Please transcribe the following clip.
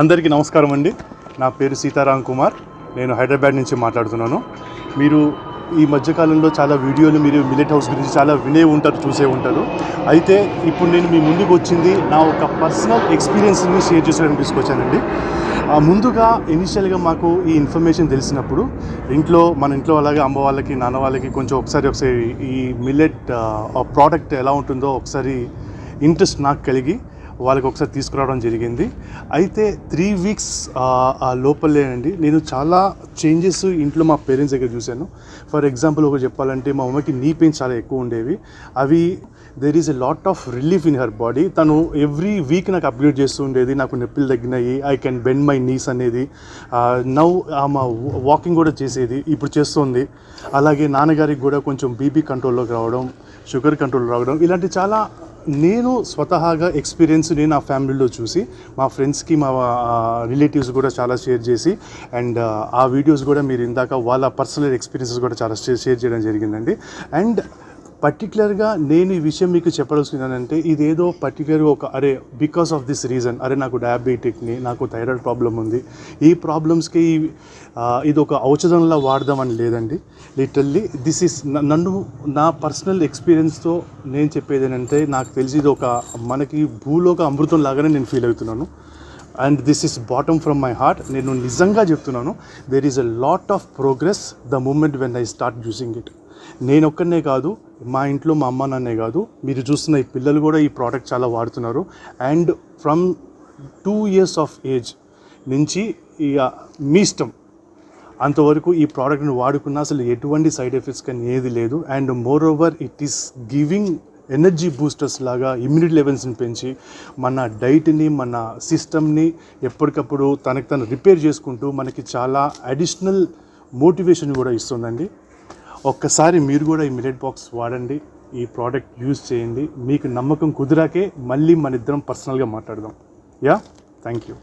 అందరికీ నమస్కారం అండి. నా పేరు సీతారాం కుమార్. నేను హైదరాబాద్ నుంచి మాట్లాడుతున్నాను. మీరు ఈ మధ్యకాలంలో చాలా వీడియోలు మీరు మిలెట్ హౌస్ గురించి చాలా వినే ఉంటారు చూసే ఉంటారు. అయితే ఇప్పుడు నేను మీ ముందుకు వచ్చింది నా ఒక పర్సనల్ ఎక్స్పీరియన్స్ని షేర్ చేసుకోవడానికి తీసుకొచ్చానండి. ముందుగా ఇనిషియల్గా మాకు ఈ ఇన్ఫర్మేషన్ తెలిసినప్పుడు ఇంట్లో మన ఇంట్లో అలాగే అమ్మ వాళ్ళకి నాన్న వాళ్ళకి కొంచెం ఒకసారి ఒకసారి ఈ మిల్లెట్ ప్రోడక్ట్ ఎలా ఉంటుందో ఒకసారి ఇంట్రెస్ట్ నాకు కలిగి వాళ్ళకి ఒకసారి తీసుకురావడం జరిగింది. అయితే త్రీ వీక్స్ ఆ లోపలేనండి నేను చాలా చేంజెస్ ఇంట్లో మా పేరెంట్స్ దగ్గర చూశాను. ఫర్ ఎగ్జాంపుల్ ఒకటి చెప్పాలంటే మా అమ్మకి నీ పెయిన్స్ చాలా ఎక్కువ ఉండేవి. అవి there is a lot of relief in her body తను ఎవ్రీ వీక్ నాకు అప్డేట్ చేస్తూ ఉండేది. నాకు నొప్పులు తగ్గినాయి. I can bend my knees అనేది. నౌ ఆమె వాకింగ్ కూడా చేసేది. ఇప్పుడు చేస్తుంది. అలాగే నాన్నగారికి కూడా కొంచెం బీపీ కంట్రోల్లోకి రావడం షుగర్ కంట్రోల్ రావడం ఇలాంటి చాలా నేను స్వతహాగా ఎక్స్పీరియన్స్ నేను ఆ ఫ్యామిలీలో చూసి మా ఫ్రెండ్స్కి మా రిలేటివ్స్ కూడా చాలా షేర్ చేసి అండ్ ఆ వీడియోస్ కూడా మీరు ఇందాక వాళ్ళ పర్సనల్ ఎక్స్పీరియన్సెస్ కూడా చాలా షేర్ షేర్ చేయడం జరిగిందండి. అండ్ పర్టికులర్గా నేను ఈ విషయం మీకు చెప్పదలుచుకున్నానంటే ఇదేదో పర్టికులర్గా ఒక అరే బికాస్ ఆఫ్ దిస్ రీజన్ అరే నాకు డయాబెటిక్ని నాకు థైరాయిడ్ ప్రాబ్లం ఉంది. ఈ ప్రాబ్లమ్స్కి ఈ, ఇది ఒక ఔషధంలా వాడదామని లేదండి. లిటల్లీ దిస్ ఇస్ నన్ను నా పర్సనల్ ఎక్స్పీరియన్స్తో నేను చెప్పేది ఏంటంటే నాకు తెలిసి ఇది ఒక మనకి భూలోక అమృతం లాగానే నేను ఫీల్ అవుతున్నాను. And this is bottom from my heart నేను నిజంగా చెప్తున్నాను there is a lot of progress the moment when I start using it నేను ఒక్కనే కాదు మా ఇంట్లో మా అమ్మ నాన్నే కాదు మీరు చూస్తున్న ఈ పిల్లలు కూడా ఈ ప్రోడక్ట్ చాలా వాడుతున్నారు. And from two years of age నుంచి ఇక మీ ఇష్టం. అంతవరకు ఈ ప్రోడక్ట్ని వాడుకున్న అసలు ఎటువంటి సైడ్ ఎఫెక్ట్స్ కానీ ఏది లేదు. And moreover it is giving energy boosters లాగా ఇమ్యూనిటీ లెవెల్స్ని పెంచి మన డైట్ని మన సిస్టమ్ని ఎప్పటికప్పుడు తనకు తను రిపేర్ చేసుకుంటూ మనకి చాలా అడిషనల్ మోటివేషన్ కూడా ఇస్తుందండి. ఒక్కసారి మీరు కూడా ఈ మిలెట్ బాక్స్ వాడండి ఈ ప్రోడక్ట్ యూజ్ చేయండి. మీకు నమ్మకం కుదిరాకే మళ్ళీ మన ఇద్దరం పర్సనల్గా మాట్లాడదాం. Yeah thank you